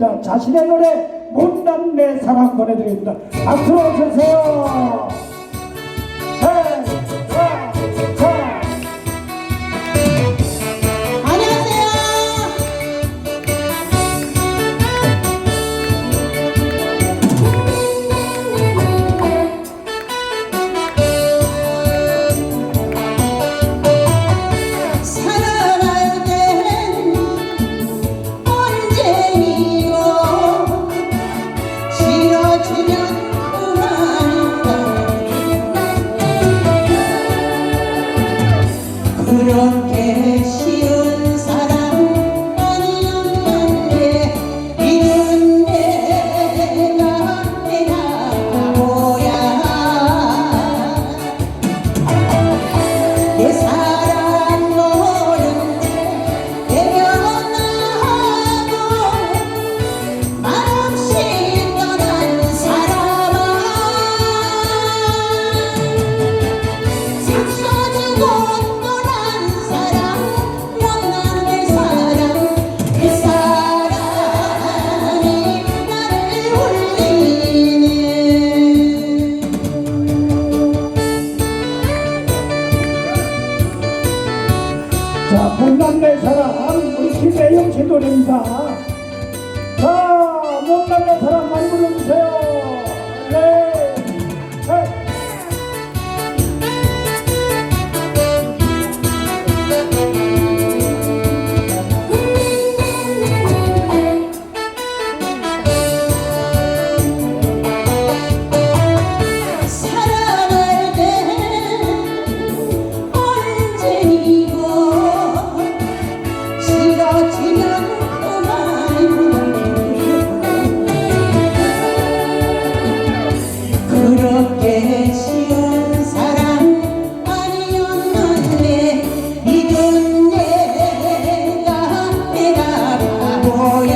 자, 자신의 노래 못난 내 사랑 보내드립니다. 앞으로 주세요. 자, 못난 내 사랑, 우리 김혜영 씨 노래입니다. 자, 못난 내 사랑 oh yeah.